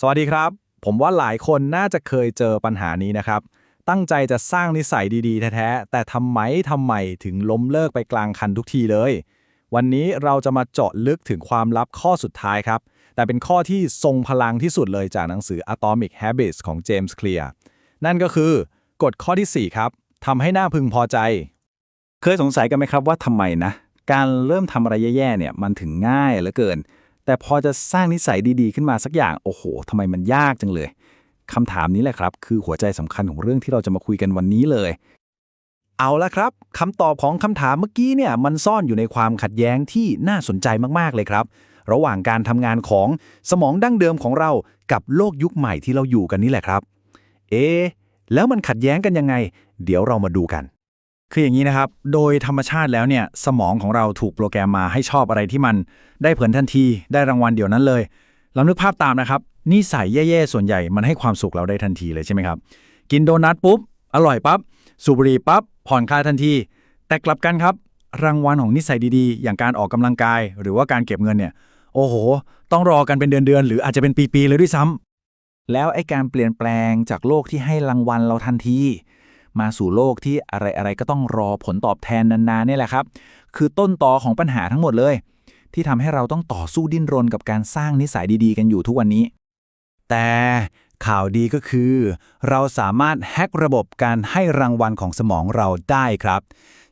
สวัสดีครับ ผมว่าหลายคนน่าจะเคยเจอปัญหานี้นะครับ ตั้งใจจะสร้างนิสัยดีๆ แท้ๆ แต่ทำไมทำไมถึงล้มเลิกไปกลางคันทุกทีเลย วันนี้เราจะมาเจาะลึกถึงความลับข้อสุดท้ายครับ แต่เป็นข้อที่ทรงพลังที่สุดเลยจากหนังสือ Atomic Habits ของ James Clear นั่นก็คือกฎข้อทีสี่ 4 ครับทำให้หน้าพึงพอใจ เคยสงสัยกันไหมครับว่าทำไมนะ การเริ่มทำอะไรแย่ๆเนี่ยมันถึงง่ายเหลือเกิน แต่พอจะสร้างนิสัยดีๆ ขึ้นมาสักอย่างโอ้โหทำไมมันยากจังเลยคำถามนี้แหละครับ คือหัวใจสำคัญของเรื่องที่เราจะมาคุยกันวันนี้เลย เอาละครับคำตอบของคำถามเมื่อกี้เนี่ยมันซ่อนอยู่ในความขัดแย้งที่น่าสนใจมากๆเลยครับ ระหว่างการทำงานของสมองดั้งเดิมของเรากับโลกยุคใหม่ที่เราอยู่กันนี่แหละครับ เอะแล้วมันขัดแย้งกันยังไง เดี๋ยวเรามาดูกัน คืออย่างนี้นะครับ โดยธรรมชาติแล้วเนี่ยสมองของเราถูกโปรแกรมมาให้ชอบอะไรที่มันได้ผลทันที ได้รางวัลเดี๋ยวนั้นเลยลองนึกภาพตามนะครับนิสัยแย่ๆส่วนใหญ่มันให้ความสุขเราได้ทันทีเลยใช่ไหมครับ กินโดนัทปุ๊บ อร่อยปั๊บสูบบุหรี่ปั๊บผ่อนคลายทันที แต่กลับกันครับ รางวัลของนิสัยดีๆ อย่างการออกกำลังกาย หรือว่าการเก็บเงินเนี่ย โอ้โห ต้องรอกันเป็นเดือนๆหรืออาจจะเป็นปีๆเลยด้วยซ้ำแล้วไอ้การเปลี่ยนแปลงจากโลกที่ให้รางวัลเราทันที มาสู่โลกที่อะไรๆก็ต้องรอผลตอบแทนนานๆนี่แหละครับ คือต้นตอของปัญหาทั้งหมดเลย ที่ทำให้เราต้องต่อสู้ดิ้นรนกับการสร้างนิสัยดีๆ กันอยู่ทุกวันนี้ แต่ข่าวดีก็คือ เราสามารถแฮกระบบการให้รางวัลของสมองเราได้ครับ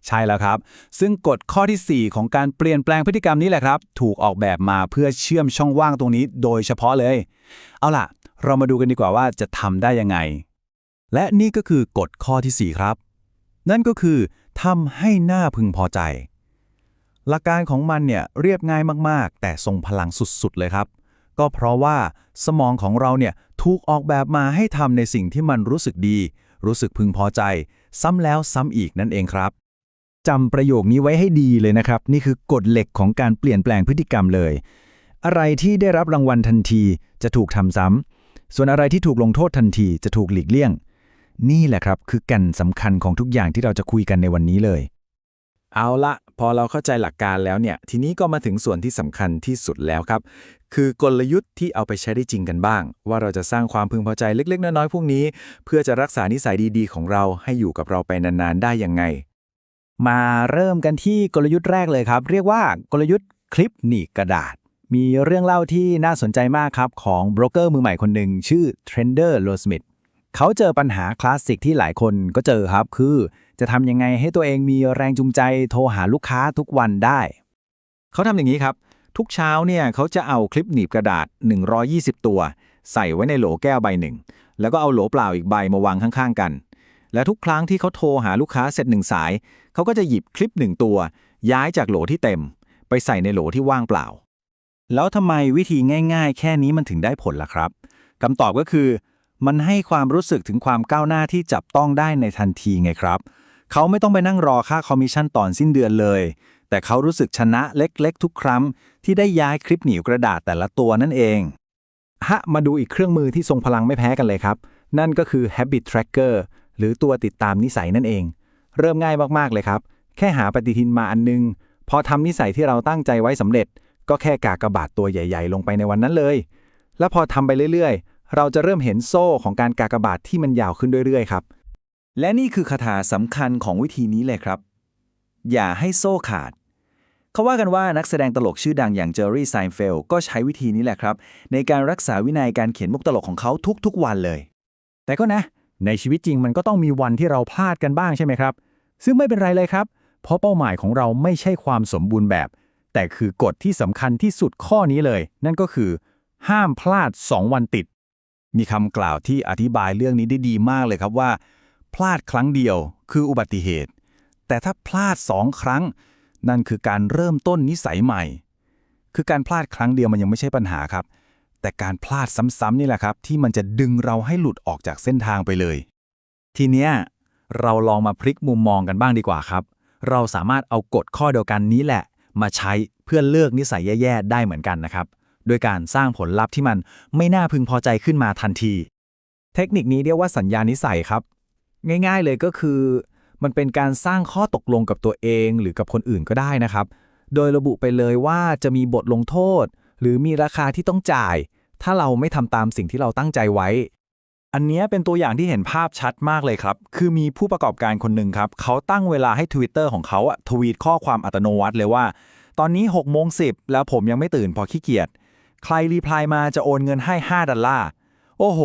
ใช่แล้วครับ ซึ่งกฎข้อทีสี่4 ของการเปลี่ยนแปลงพฤติกรรมนี้แหละครับ ถูกออกแบบมาเพื่อเชื่อมช่องว่างตรงนี้โดยเฉพาะเลย เอาล่ะ เรามาดูกันดีกว่าว่าจะทำได้ยังไง และนี่ก็คือกฎข้อทีสี่ 4 ครับ นั่นก็คือทำให้หน้าพึงพอใจ หลักการของมันเนี่ยเรียบง่ายมากๆ แต่ทรงพลังสุดๆเลยครับ ก็เพราะว่าสมองของเราเนี่ยถูกออกแบบมาให้ทำในสิ่งที่มันรู้สึกดี รู้สึกพึงพอใจ ซ้ำแล้วซ้ำอีกนั่นเองครับจำประโยคนี้ไว้ให้ดีเลยนะครับ นี่คือกฎเหล็กของการเปลี่ยนแปลงพฤติกรรมเลย อะไรที่ได้รับรางวัลทันทีจะถูกทำซ้ำส่วนอะไรที่ถูกลงโทษทันทีจะถูกหลีกเลี่ยง นี่แหละครับคือแก่นสำคัญของทุกอย่างที่เราจะคุยกันในวันนี้เลย เอาละพอเราเข้าใจหลักการแล้วเนี่ย ทีนี้ก็มาถึงส่วนที่สำคัญที่สุดแล้วครับ คือกลยุทธ์ที่เอาไปใช้ได้จริงกันบ้าง ว่าเราจะสร้างความพึงพอใจเล็กๆ น้อยๆพวกนี้ เพื่อจะรักษานิสัยดีๆ ของเราให้อยู่กับเราไปนานๆ ได้ยังไง มาเริ่มกันที่กลยุทธ์แรกเลยครับ เรียกว่ากลยุทธ์คลิปหนีกระดาษ มีเรื่องเล่าที่น่าสนใจมากครับของโบรกเกอร์มือใหม่คนหนึ่งชื่อเทรนเดอร์โรสมิธ เขาเจอปัญหาคลาสสิกที่หลายคนก็เจอครับ คือจะทำยังไงให้ตัวเองมีแรงจูงใจโทรหาลูกค้าทุกวันได้ เขาทำอย่างนี้ครับ ทุกเช้าเนี่ยเขาจะเอาคลิปหนีบกระดาษ 120 ตัว ใส่ไว้ในโหลแก้วใบหนึ่ง แล้วก็เอาโหลเปล่าอีกใบมาวางข้างๆกัน และทุกครั้งที่เขาโทรหาลูกค้าเสร็จหนึ่งสาย เขาก็จะหยิบคลิปหนึ่งตัว ย้ายจากโหลที่เต็ม ไปใส่ในโหลที่ว่างเปล่า แล้วทำไมวิธีง่าย ๆ แค่นี้มันถึงได้ผลล่ะครับคำตอบก็คือ มันให้ความรู้สึกถึงความก้าวหน้าที่จับต้องได้ในทันทีไงครับ เขาไม่ต้องไปนั่งรอค่าคอมมิชชั่นตอนสิ้นเดือนเลย แต่เขารู้สึกชนะเล็กๆ ทุกครั้ง ที่ได้ย้ายคลิปหนีบกระดาษแต่ละตัวนั่นเอง ฮะ มาดูอีกเครื่องมือที่ทรงพลังไม่แพ้กันเลยครับ นั่นก็คือ Habit Tracker หรือตัวติดตามนิสัยนั่นเอง เริ่มง่ายมากๆเลยครับ แค่หาปฏิทินมาอันนึง พอทำนิสัยที่เราตั้งใจไว้สำเร็จ ก็แค่กากบาทตัวใหญ่ ๆ ลงไปในวันนั้นเลย แล้วพอทำไปเรื่อยๆ เราจะเริ่มเห็นโซ่ของการกากบาทที่มันยาวขึ้นเรื่อยๆ ครับ และนี่คือคาถาสำคัญของวิธีนี้เลยครับ อย่าให้โซ่ขาด เขาว่ากันว่านักแสดงตลกชื่อดังอย่างเจอร์รี่ไซน์เฟลก็ใช้วิธีนี้แหละครับ ในการรักษาวินัยการเขียนมุกตลกของเขาทุกๆ วันเลย แต่ก็นะ ในชีวิตจริงมันก็ต้องมีวันที่เราพลาดกันบ้างใช่ไหมครับ ซึ่งไม่เป็นไรเลยครับ เพราะเป้าหมายของเราไม่ใช่ความสมบูรณ์แบบ แต่คือกฎที่สำคัญที่สุดข้อนี้เลย นั่นก็คือ ห้ามพลาด 2 วันติด มีคำกล่าวที่อธิบายเรื่องนี้ได้ดีมากเลยครับว่า พลาดครั้งเดียวคืออุบัติเหตุ แต่ถ้าพลาดสองครั้ง นั่นคือการเริ่มต้นนิสัยใหม่ คือการพลาดครั้งเดียวมันยังไม่ใช่ปัญหาครับ แต่การพลาดซ้ำๆนี่แหละครับ ที่มันจะดึงเราให้หลุดออกจากเส้นทางไปเลย ทีเนี้ยเราลองมาพลิกมุมมองกันบ้างดีกว่าครับ เราสามารถเอากฎข้อเดียวกันนี้แหละ มาใช้เพื่อเลิกนิสัยแย่ๆได้เหมือนกันนะครับ โดยการสร้างผลลัพธ์ที่มันไม่น่าพึงพอใจขึ้นมาทันที เทคนิคนี้เรียกว่าสัญญานิสัยครับ ง่ายๆเลยก็คือ มันเป็นการสร้างข้อตกลงกับตัวเองหรือกับคนอื่นก็ได้นะครับ โดยระบุไปเลยว่าจะมีบทลงโทษ หรือมีราคาที่ต้องจ่าย ถ้าเราไม่ทำตามสิ่งที่เราตั้งใจไว้ อันนี้เป็นตัวอย่างที่เห็นภาพชัดมากเลยครับ คือมีผู้ประกอบการคนหนึ่งครับ เขาตั้งเวลาให้ Twitter ของเขาอะทวีตข้อความอัตโนมัติเลยว่าตอนนี้6โมง10แล้วผมยังไม่ตื่นพอขี้เกียจ ใครรีプライมาจะโอนเงินให้ 5 ดอลลาร์ โอ้โห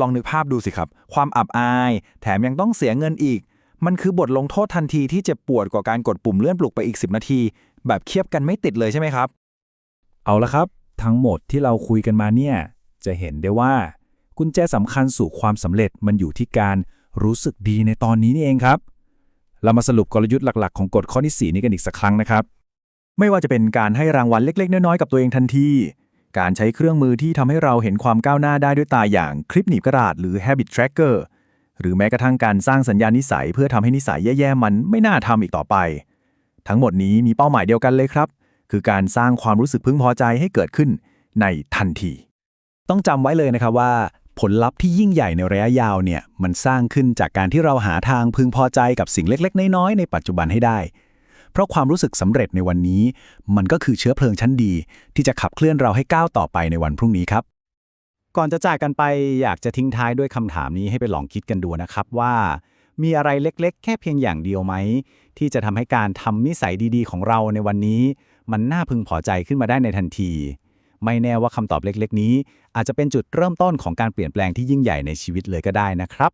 ลองนึกภาพดูสิครับ ความอับอาย แถมยังต้องเสียเงินอีก มันคือบทลงโทษทันทีที่เจ็บปวดกว่าการกดปุ่มเลื่อนปลุกไปอีก 10 นาที แบบเคียบกันไม่ติดเลยใช่ไหมครับ เอาละครับ ทั้งหมดที่เราคุยกันมาเนี่ย จะเห็นได้ว่า กุญแจสำคัญสู่ความสำเร็จมันอยู่ที่การรู้สึกดีในตอนนี้นี่เองครับ เรามาสรุปกลยุทธ์หลัก ๆ ของกฎข้อที่ 4 นี้กันอีกสักครั้งนะครับ ไม่ว่าจะเป็นการให้รางวัลเล็ก ๆ น้อย ๆ กับตัวเองทันที การใช้เครื่องมือที่ทำให้เราเห็นความก้าวหน้าได้ด้วยตาอย่างคลิปหนีบกระดาษหรือ Habit Tracker หรือแม้กระทั่งการสร้างสัญญาณนิสัย เพื่อทำให้นิสัยแย่ๆมันไม่น่าทำอีกต่อไป ทั้งหมดนี้มีเป้าหมายเดียวกันเลยครับ คือการสร้างความรู้สึกพึงพอใจให้เกิดขึ้นในทันที ต้องจำไว้เลยนะครับว่า ผลลัพธ์ที่ยิ่งใหญ่ในระยะยาวเนี่ยมันสร้างขึ้นจากการที่เราหาทางพึงพอใจกับสิ่งเล็ก ๆ น้อยๆในปัจจุบันให้ได้ เพราะความรู้สึกสำเร็จในวันนี้ มันก็คือเชื้อเพลิงชั้นดี ที่จะขับเคลื่อนเราให้ก้าวต่อไปในวันพรุ่งนี้ครับ ก่อนจะจากกันไปอยากจะทิ้งท้ายด้วยคำถามนี้ให้ไปลองคิดกันดูนะครับว่า มีอะไรเล็กๆ แค่เพียงอย่างเดียวไหม ที่จะทำให้การทำนิสัยดีๆ ของเราในวันนี้ มันน่าพึงพอใจขึ้นมาได้ในทันที ไม่แน่ว่าคำตอบเล็กๆ นี้ อาจจะเป็นจุดเริ่มต้นของการเปลี่ยนแปลงที่ยิ่งใหญ่ในชีวิตเลยก็ได้นะครับ